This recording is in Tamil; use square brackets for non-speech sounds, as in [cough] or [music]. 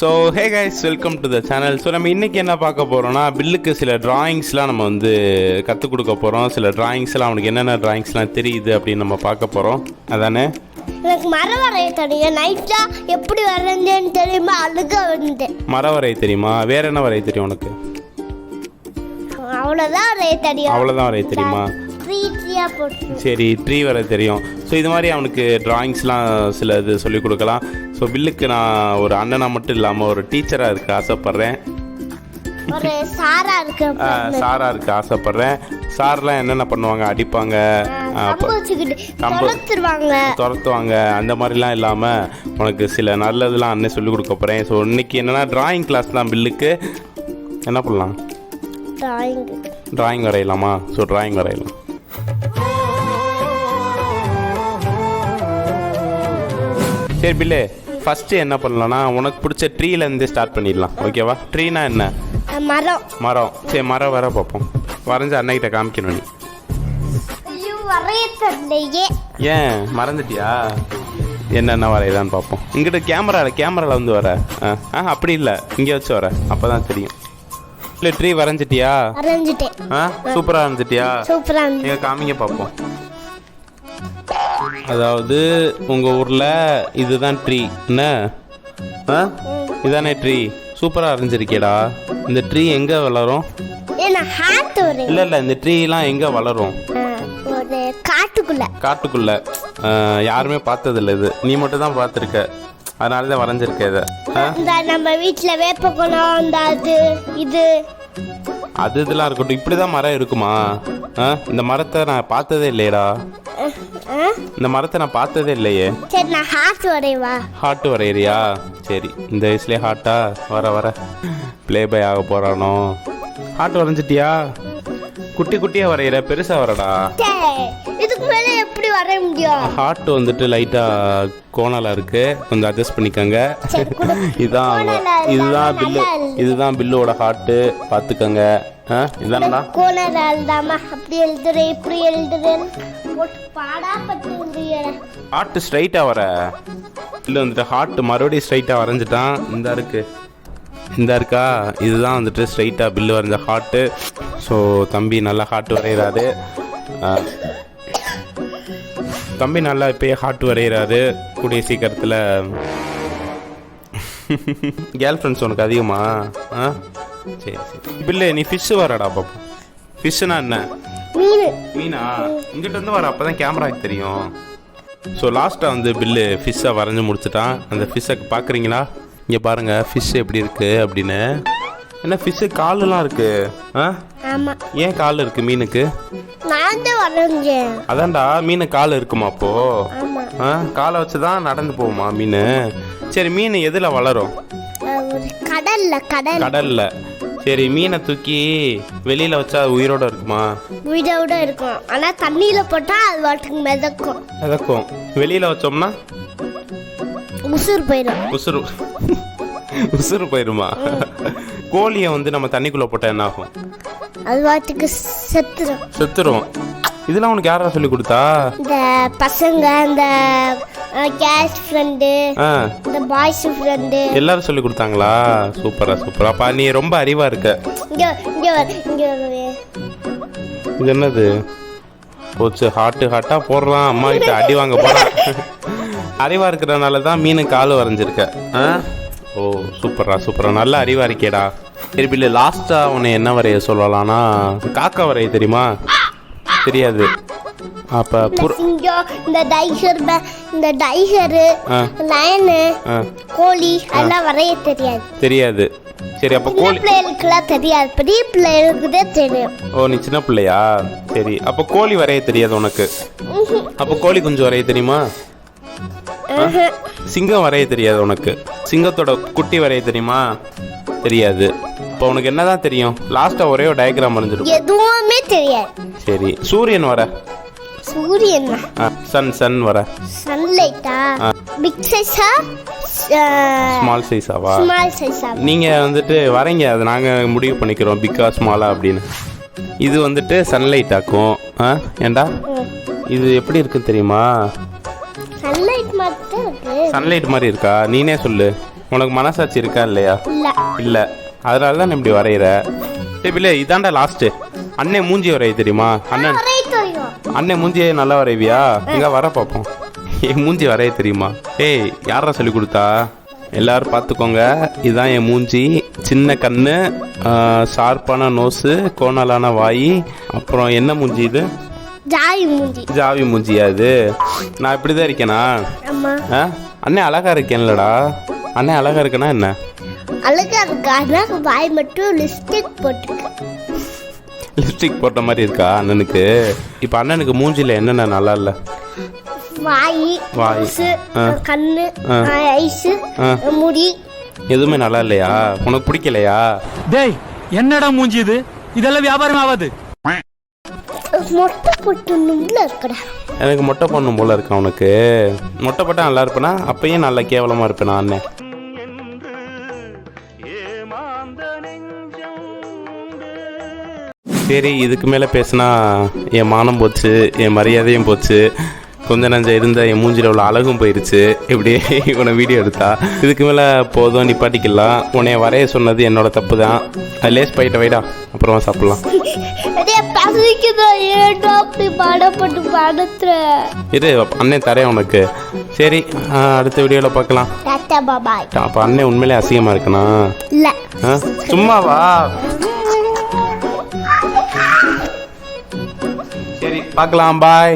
So hey guys welcome to the channel so நம்ம இன்றைக்கி என்ன பார்க்க போகிறோம்னா பில்லுக்கு சில டிராயிங்ஸ்லாம் நம்ம வந்து கற்றுக் கொடுக்க போகிறோம் சில டிராயிங்ஸ்லாம் அவனுக்கு என்னென்ன டிராயிங்ஸ்லாம் தெரியுது அப்படின்னு நம்ம பார்க்க போகிறோம் அதானே? எனக்கு மரம் வரைய தெரியும். நைட்டா எப்படி வரைஞ்சேன்னு தெரியுமா? அழுக வந்தேன். மரம் வரைய தெரியுமா? வேற என்ன வரைய தெரியும் உனக்கு? அவ்வளோதான் வரைய தெரியும். அவ்வளோதான் வரைய தெரியுமா? சரி ட்ரீ வரைய தெரியும். ஸோ இது மாதிரி அவனுக்கு டிராயிங்ஸ்லாம் சில இது சொல்லிக் கொடுக்கலாம். ஸோ பில்லுக்கு நான் ஒரு அண்ணனா மட்டும் இல்லாமல் ஒரு டீச்சராக இருக்க ஆசைப்பட்றேன். சாரா இருக்கு ஆசைப்பட்றேன். சார்லாம் என்னென்ன பண்ணுவாங்க? அடிப்பாங்க. துரத்துவாங்க. அந்த மாதிரிலாம் இல்லாமல் உனக்கு சில நல்லதெல்லாம் அண்ணன் சொல்லிக் கொடுக்க போகிறேன் ஸோ இன்னைக்கு என்னென்னா டிராயிங் கிளாஸ் தான் பில்லுக்கு என்ன பண்ணலாம்? டிராயிங் டிராயிங் வரையலாமா? ஸோ டிராயிங் வரையலாம். சரி பில்லு ஃபஸ்ட்டு என்ன பண்ணலாம்னா உனக்கு பிடிச்ச ட்ரீலேருந்து ஸ்டார்ட் பண்ணிடலாம். ஓகேவா ட்ரீனா என்ன? மரம். மரம். சரி மரம் வர பார்ப்போம். வரைஞ்சு அன்னைக்கிட்ட காமிக்கணும் நீ. ஏன்? மறந்துட்டியா? என்னென்ன வரையலான்னு பார்ப்போம். இங்கிட்ட கேமராவில் கேமராவில் வந்து வர. ஆ அப்படி இல்லை. இங்கே வச்சு வர. அப்போ தான் தெரியும். இல்லை ட்ரீ வரைஞ்சிட்டியா? வரைஞ்சிட்டேன். ஆ சூப்பராக வரைஞ்சிட்டியா சூப்பரா இருந்துச்சு. நீங்கள் காமிங்க பார்ப்போம். அதாவது உங்கள் ஊரில் இதுதான் ட்ரீ என்ன? ஆ? இதானே ட்ரீ சூப்பராக வரைஞ்சிருக்கேடா இந்த ட்ரீ எங்கே வளரும்? இல்லை இல்லை இந்த ட்ரீலாம் எங்கே வளரும்? காட்டுக்குள்ள. காட்டுக்குள்ள. யாருமே பார்த்ததில்ல இது. நீ மட்டும் தான் பார்த்துருக்க. அதனால தான் வரைஞ்சிருக்க இதை? இந்த நம்ம வீட்டுல வேப்ப குணம் இந்த அது இது. அது இதெல்லாம் இருக்கட்டும். இப்படி தான் மரம் இருக்குமா? இந்த மரத்தை நான் பார்த்ததே இல்லையேடா. இந்த மரத்தை நான் பார்த்ததே இல்லையே. சரி நான் ஹார்ட் வரைவா ஹார்ட் வரையறியா சரி இந்த வயசுலேயே ஹார்ட்டா வர வர. ப்ளே பை ஆக போகிறானோ ஹார்ட் வரைஞ்சிட்டியா குட்டி குட்டியாக வரைகிற பெருசாக வரடா. இதுக்கு மேல எப்படி வரைய முடியும்? ஹார்ட் வந்துட்டு லைட்டாக கோணலாக இருக்கு. கொஞ்சம் அட்ஜஸ்ட் பண்ணிக்கோங்க. கொடு. [laughs] இதுதான் கோணலா பில்லு. இதுதான் பில்லோட ஹார்ட்டு பார்த்துக்கோங்க. எழுதுறேன். ஹார்ட் ஸ்ட்ரைட்டாக வர. பில்லு வந்துட்டு ஹார்ட் மறுபடியும் ஸ்ட்ரைட்டாக வரைஞ்சிட்டான். இந்த இருக்கு. இந்த இருக்கா? இதுதான் வந்துட்டு ஸ்ட்ரைட்டாக பில்லு வரைஞ்ச ஹார்ட்டு ஸோ தம்பி நல்லா ஹார்ட் வரைகிறாரு. தம்பி நல்லா இப்போயே ஹார்ட் வரைகிறாரு. கூடிய சீக்கிரத்தில். கேர்ள் ஃப்ரெண்ட்ஸ் உனக்கு அதிகமா? ஆ? சரி சரி. பில்லு நீ ஃபிஷ்ஷு வரடா பாப்போம் ஃபிஷ்ஷுனா என்ன? மீன். மீனா? இங்கிட்ட இருந்து வர அப்போ தான் கேமராக்கு தெரியும். ஸோ லாஸ்ட்டாக வந்து பில்லு ஃபிஷ்ஷை வரைஞ்சி முடிச்சிட்டான் அந்த ஃபிஷ்ஷை பார்க்குறீங்களா இங்கே பாருங்கள் ஃபிஷ் எப்படி இருக்குது அப்படின்னு. என்ன ஃபிஷ்ஷு காலெல்லாம் ஆமா. ஏன் கால் இருக்குது மீனுக்கு? அதான்டா மீன் கால் இருக்குமா ஆ காலை வச்சு தான் நடந்து போகுமா மீன்? சரி மீன் எதில் வளரும்? கடல்ல கடல். கடலில். சரி மீனை தூக்கி வெளியில் வச்சா அது உயிரோட இருக்குமா? உயிரோட இருக்கும். ஆனா தண்ணியில போட்டா அது வாட்டுக்கு மிதக்கும். எதக்கும் வெளியில் வச்சோம்னா? உசுர் போயிடும் உசுறு. உசுறு போயிருமா? கோழியை வந்து நம்ம தண்ணிக்குள்ளே போட்டால் என்ன ஆகும் அது வாட்டுக்கு செத்துரும். செத்துரும். இதெல்லாம் உனக்கு யாரா சொல்லி கொடுத்தா? இந்த பசங்க இந்த கேஸ் ஃப்ரெண்டு இந்த பாய்ஸ் ஃப்ரெண்டு எல்லாரும் சொல்லி கொடுத்தாங்களா? சூப்பரா சூப்பரா. அப்பா நீ ரொம்ப அறிவா இருக்க. இங்க இங்க இங்க இது என்னது? போச்சு ஹாட்டு ஹாட்டா போடுறான் அம்மா கிட்ட அடி வாங்க போறான் அறிவா இருக்கிறனால தான் மீன் கால் வரைஞ்சிருக்க. ஆ? ஓ சூப்பரா சூப்பரா. நல்ல அறிவா இருக்கேடா சரி பில்லு லாஸ்டா உன்னை என்ன வரைய சொல்லலாம்னா காக்கா வரைய தெரியுமா? தெரியாது. அப்ப சிங்கம் இந்த டைகர் இந்த டைகரு லயனு கோழி அதெல்லாம் வரைய தெரியாது. தெரியாது. சரி அப்ப கோழி பிள்ளைகளுக்குலாம் தெரியாது. பெரிய பிள்ளைகளுக்கு தான் தெரியும். ஓ நீ சின்ன பிள்ளையா? சரி அப்ப கோழி வரைய தெரியாது உனக்கு. அப்ப கோழி குஞ்சு வரைய தெரியுமா. சிங்கம் வரைய தெரியாது உனக்கு. சிங்கத்தோட குட்டி வரைய தெரியுமா? தெரியாது. இப்போ உனக்கு என்னதான் தெரியும்? லாஸ்டா ஒரே ஒரு டயக்ராம் வரைஞ்சிருக்கும் எதுவுமே தெரியாது. சரி சூரியன் வர. சூரியன். சன் சன் வர. சன்லைட்டா பிக் சைஸா ஸ்மால் சைஸாவா ஸ்மால் சைஸா நீங்க வந்துட்டு வரைங்க அது நாங்க முடிவு பண்ணிக்கிறோம் பிக்கா ஸ்மாலா அப்படின்னு. இது வந்துட்டு சன்லைட் ஆக்கும். ஏண்டா? இது எப்படி இருக்கு தெரியுமா? சன்லைட் இருக்கு. சன்லைட் மாதிரி இருக்கா? நீனே சொல்லு. உனக்கு மனசாட்சி இருக்கா இல்லையா? இல்ல. அதனால தான் இப்படி வரைகிற சரி பிள்ளை இதாண்டா லாஸ்ட்டு அண்ணன் மூஞ்சி வரைய தெரியுமா? அண்ணன். அண்ணன் மூஞ்சியை நல்லா வரைவியா? எங்க வர பார்ப்போம் என் மூஞ்சி வரைய தெரியுமா? ஏய் யாரா சொல்லி கொடுத்தா? எல்லாரும் பார்த்துக்கோங்க இதுதான் என் மூஞ்சி. சின்ன கண்ணு ஷார்ப்பான நோஸு கோணலான வாய். அப்புறம் என்ன மூஞ்சி இது? ஜாய் மூஞ்சி. ஜாவி மூஞ்சியா இது? நான் இப்படி தான் இருக்கேனா அண்ணன் அழகா இருக்கேன்லடா. அண்ணன் அழகா இருக்கேனா என்ன? அழகா இருக்கானா வாய் மட்டும் லிப்ஸ்டிக் போட்டுக்க லிப்ஸ்டிக் போட்ட மாதிரி இருக்கா அண்ணனுக்கு? இப்போ அண்ணனுக்கு மூஞ்சில என்னென்ன நல்லா இல்லை? வாய் வாய். கண்ணு ஆ. ஐஸு. முடி. எதுவுமே நல்லா இல்லையா? உனக்கு பிடிக்கலையா? டேய் என்னடா மூஞ்சி இது? இதெல்லாம் வியாபாரம் ஆகாது. மொட்டை போட்டு நுண்ணில் இருக்கடா. எனக்கு மொட்டை பண்ணும் போல இருக்கா உனக்கு? மொட்டை போட்டா நல்லா இருப்பேனா? அப்பயும் நல்லா கேவலமா இருப்பேனா அண்ணன் சரி இதுக்கு மேலே பேசினா என் மானம் போச்சு என் மரியாதையும் போச்சு. கொஞ்ச நஞ்சம் இருந்த என் மூஞ்சில உள்ள அழகும் போயிருச்சு. இப்படியே இவனை வீடியோ எடுத்தா. இதுக்கு மேலே போதும் நிப்பாட்டிக்கலாம். உன்னைய வரைய சொன்னது என்னோட தப்பு தான் லேஸ் போயிட்ட வைடா. அப்புறமா சாப்பிட்லாம். இரு அண்ணன் தரேன் உனக்கு. சரி அடுத்த வீடியோவில் பார்க்கலாம். அப்போ அண்ணன் உண்மையிலே அசிங்கமாக ஆ? சும்மாவா? பார்க்கலாம் பாய்